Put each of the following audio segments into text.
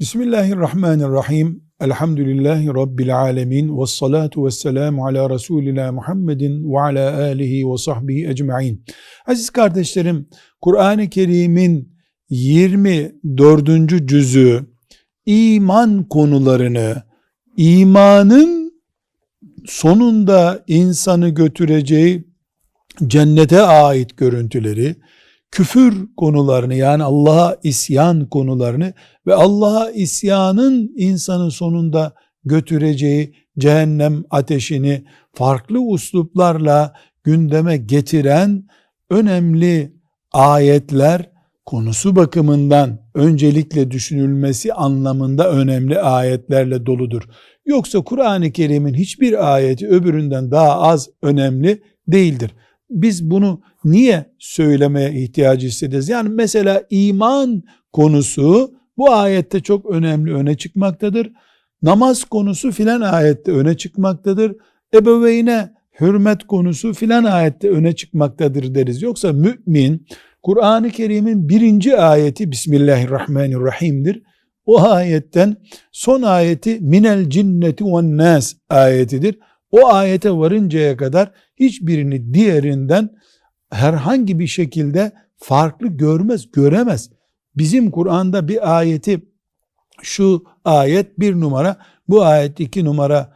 Bismillahirrahmanirrahim. Elhamdülillahi Rabbil alemin. Ve salatu ve selamu ala Resulina Muhammedin ve ala alihi ve sahbihi ecma'in. Aziz kardeşlerim, Kur'an-ı Kerim'in 24. cüzü iman konularını, imanın sonunda insanı götüreceği cennete ait görüntüleri, küfür konularını yani Allah'a isyan konularını ve Allah'a isyanın insanı sonunda götüreceği cehennem ateşini farklı usluplarla gündeme getiren önemli ayetler konusu bakımından öncelikle düşünülmesi anlamında önemli ayetlerle doludur. Yoksa Kur'an-ı Kerim'in hiçbir ayeti öbüründen daha az önemli değildir. Biz bunu niye söylemeye ihtiyacı hissederiz? Yani mesela iman konusu bu ayette çok önemli öne çıkmaktadır. Namaz konusu filan ayette öne çıkmaktadır. Ebeveyne hürmet konusu filan ayette öne çıkmaktadır deriz. Yoksa mümin Kur'an-ı Kerim'in birinci ayeti Bismillahirrahmanirrahim'dir. O ayetten son ayeti minel cinneti ve nas ayetidir. O ayete varıncaya kadar hiçbirini diğerinden herhangi bir şekilde farklı görmez, göremez. Bizim Kur'an'da bir ayeti şu ayet bir numara, bu ayet iki numaralı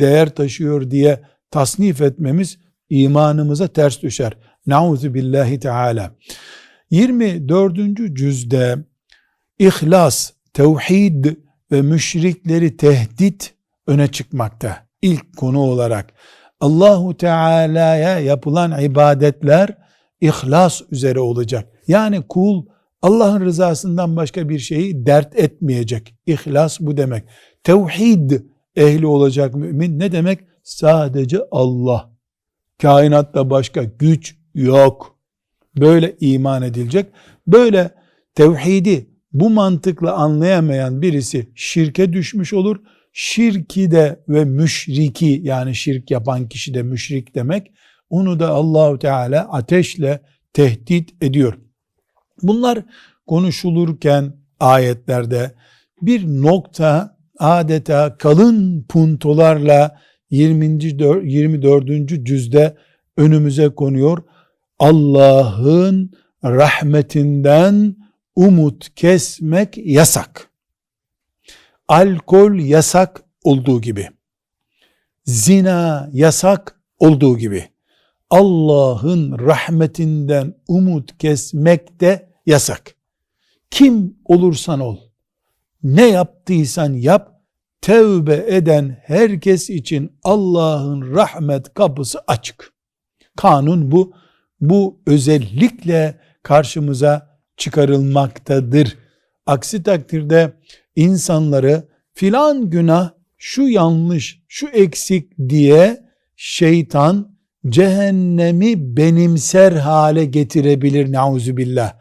değer taşıyor diye tasnif etmemiz imanımıza ters düşer. Nauzu billahi teala. 24. cüzde ihlas, tevhid ve müşrikleri tehdit öne çıkmakta. İlk konu olarak Allahu Teala'ya yapılan ibadetler ihlas üzere olacak. Yani kul Allah'ın rızasından başka bir şeyi dert etmeyecek. İhlas bu demek. Tevhid ehli olacak mümin ne demek? Sadece Allah. Kainatta başka güç yok. Böyle iman edilecek. Böyle tevhidi bu mantıkla anlayamayan birisi şirke düşmüş olur. Şirki de ve müşriki yani şirk yapan kişi de müşrik demek. Onu da Allahu Teala ateşle tehdit ediyor. Bunlar konuşulurken ayetlerde bir nokta adeta kalın puntolarla 20. 24. cüzde önümüze konuyor. Allah'ın rahmetinden umut kesmek yasak. Alkol yasak olduğu gibi. Zina yasak olduğu gibi. Allah'ın rahmetinden umut kesmek de yasak. Kim olursan ol, ne yaptıysan yap, tevbe eden herkes için Allah'ın rahmet kapısı açık. Kanun bu. Bu özellikle karşımıza çıkarılmaktadır. Aksi takdirde insanları filan günah, şu yanlış, şu eksik diye şeytan cehennemi benimser hale getirebilir billah.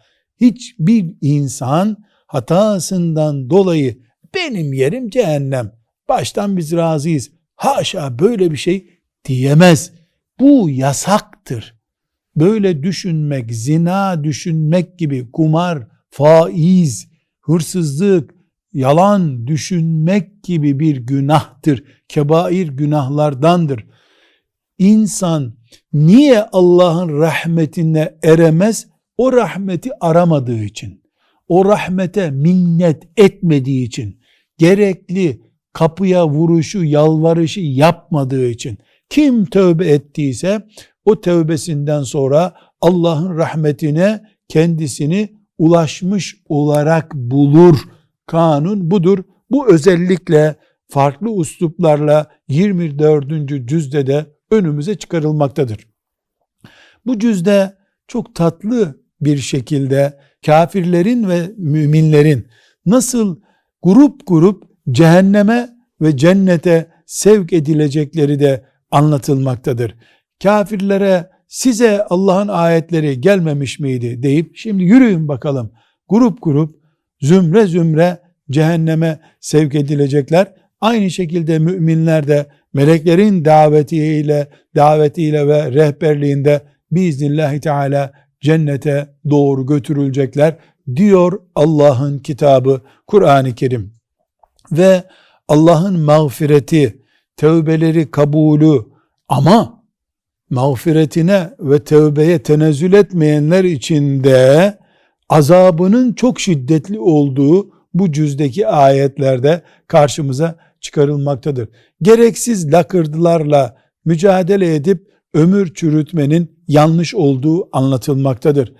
Hiçbir insan hatasından dolayı benim yerim cehennem. Baştan biz razıyız. Haşa böyle bir şey diyemez. Bu yasaktır. Böyle düşünmek, zina düşünmek gibi kumar, faiz, hırsızlık, yalan düşünmek gibi bir günahtır. Kebair günahlardandır. İnsan niye Allah'ın rahmetine eremez? O rahmeti aramadığı için, o rahmete minnet etmediği için, gerekli kapıya vuruşu, yalvarışı yapmadığı için, kim tövbe ettiyse o tövbesinden sonra Allah'ın rahmetine kendisini ulaşmış olarak bulur. Kanun budur. Bu özellikle farklı usluplarla 24. cüzde de önümüze çıkarılmaktadır. Bu cüzde çok tatlı bir şekilde kafirlerin ve müminlerin nasıl grup grup cehenneme ve cennete sevk edilecekleri de anlatılmaktadır. Kafirlere size Allah'ın ayetleri gelmemiş miydi deyip şimdi yürüyün bakalım grup grup zümre zümre cehenneme sevk edilecekler. Aynı şekilde müminler de meleklerin davetiyle davetiyle ve rehberliğinde biiznillahü teala cennete doğru götürülecekler. diyor Allah'ın kitabı Kur'an-ı Kerim. Ve Allah'ın mağfireti, tevbeleri kabulü ama mağfiretine ve tevbeye tenezzül etmeyenler için de azabının çok şiddetli olduğu bu cüzdeki ayetlerde karşımıza çıkarılmaktadır. Gereksiz lakırdılarla mücadele edip ömür çürütmenin yanlış olduğu anlatılmaktadır.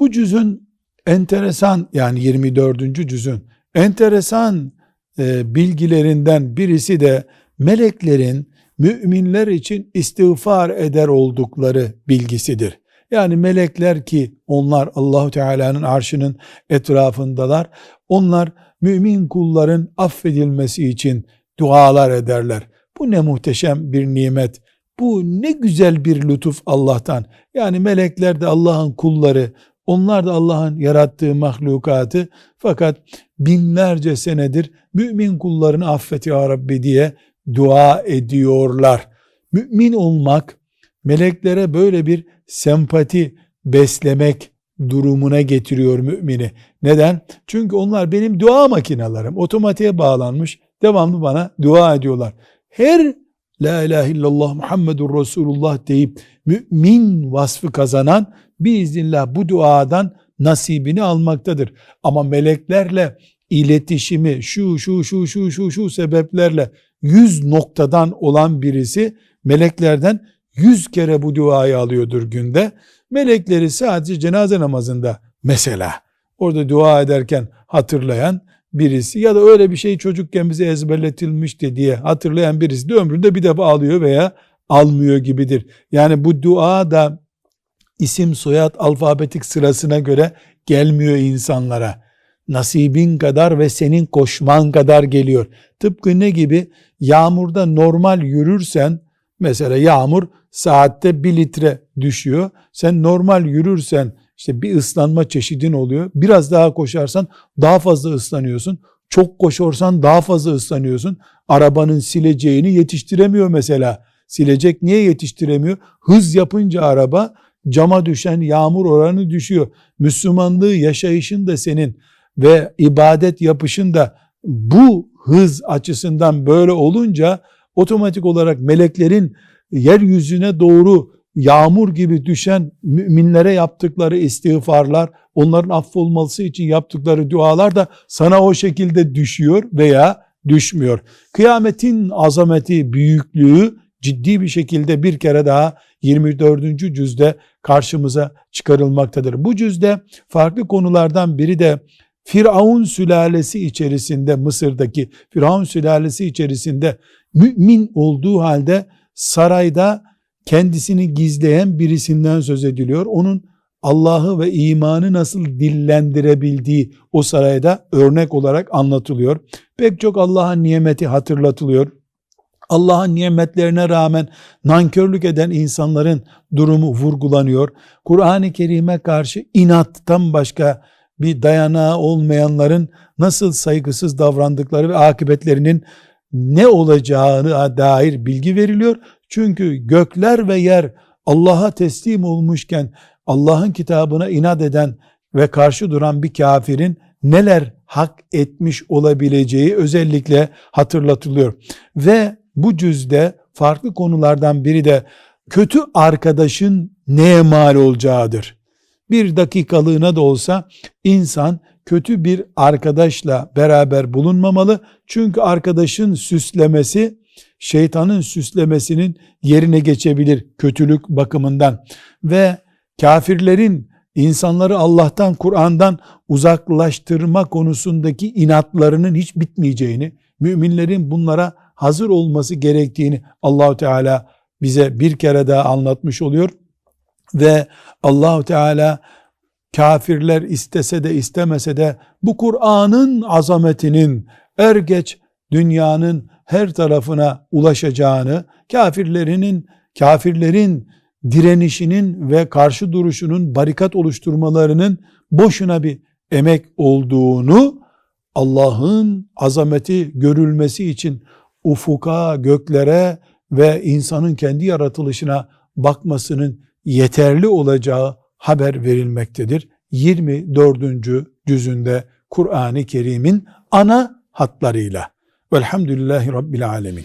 Bu cüzün enteresan yani 24. cüzün enteresan e, bilgilerinden birisi de meleklerin müminler için istiğfar eder oldukları bilgisidir. Yani melekler ki onlar Allahu Teala'nın arşının etrafındalar. Onlar mümin kulların affedilmesi için dualar ederler. Bu ne muhteşem bir nimet. Bu ne güzel bir lütuf Allah'tan. Yani melekler de Allah'ın kulları, onlar da Allah'ın yarattığı mahlukatı fakat binlerce senedir mümin kullarını affet ya Rabbi diye dua ediyorlar. Mümin olmak meleklere böyle bir sempati beslemek durumuna getiriyor mümini. Neden? Çünkü onlar benim dua makinalarım. Otomatiğe bağlanmış. Devamlı bana dua ediyorlar. Her La ilahe illallah Muhammedur Resulullah deyip mümin vasfı kazanan biiznillah bu duadan nasibini almaktadır. Ama meleklerle iletişimi şu şu şu şu şu şu sebeplerle yüz noktadan olan birisi meleklerden yüz kere bu duayı alıyordur günde. Melekleri sadece cenaze namazında mesela orada dua ederken hatırlayan birisi ya da öyle bir şey çocukken bize ezberletilmişti diye hatırlayan birisi de ömründe bir defa alıyor veya almıyor gibidir. Yani bu dua da isim soyad alfabetik sırasına göre gelmiyor insanlara. Nasibin kadar ve senin koşman kadar geliyor. Tıpkı ne gibi? Yağmurda normal yürürsen mesela yağmur saatte bir litre düşüyor. Sen normal yürürsen işte bir ıslanma çeşidin oluyor. Biraz daha koşarsan daha fazla ıslanıyorsun. Çok koşarsan daha fazla ıslanıyorsun. Arabanın sileceğini yetiştiremiyor mesela. Silecek niye yetiştiremiyor? Hız yapınca araba cama düşen yağmur oranı düşüyor. Müslümanlığı yaşayışın da senin ve ibadet yapışın da bu hız açısından böyle olunca otomatik olarak meleklerin yeryüzüne doğru yağmur gibi düşen müminlere yaptıkları istiğfarlar, onların affolması için yaptıkları dualar da sana o şekilde düşüyor veya düşmüyor. Kıyametin azameti, büyüklüğü ciddi bir şekilde bir kere daha 24. cüzde karşımıza çıkarılmaktadır. Bu cüzde farklı konulardan biri de Firavun sülalesi içerisinde Mısır'daki Firavun sülalesi içerisinde mümin olduğu halde sarayda kendisini gizleyen birisinden söz ediliyor. Onun Allah'ı ve imanı nasıl dillendirebildiği o sarayda örnek olarak anlatılıyor. Pek çok Allah'ın nimeti hatırlatılıyor. Allah'ın nimetlerine rağmen nankörlük eden insanların durumu vurgulanıyor. Kur'an-ı Kerim'e karşı inattan başka bir dayanağı olmayanların nasıl saygısız davrandıkları ve akıbetlerinin ne olacağına dair bilgi veriliyor. Çünkü gökler ve yer Allah'a teslim olmuşken Allah'ın kitabına inat eden ve karşı duran bir kafirin neler hak etmiş olabileceği özellikle hatırlatılıyor. Ve bu cüzde farklı konulardan biri de kötü arkadaşın neye mal olacağıdır. Bir dakikalığına da olsa insan kötü bir arkadaşla beraber bulunmamalı. Çünkü arkadaşın süslemesi şeytanın süslemesinin yerine geçebilir kötülük bakımından ve kafirlerin insanları Allah'tan, Kur'an'dan uzaklaştırma konusundaki inatlarının hiç bitmeyeceğini, müminlerin bunlara hazır olması gerektiğini Allahu Teala bize bir kere daha anlatmış oluyor ve Allahu Teala kafirler istese de istemese de bu Kur'an'ın azametinin er geç dünyanın her tarafına ulaşacağını, kafirlerinin kafirlerin direnişinin ve karşı duruşunun barikat oluşturmalarının boşuna bir emek olduğunu Allah'ın azameti görülmesi için ufuka, göklere ve insanın kendi yaratılışına bakmasının yeterli olacağı haber verilmektedir. 24. cüzünde Kur'an-ı Kerim'in ana hatlarıyla. Velhamdülillahi Rabbil Alemin.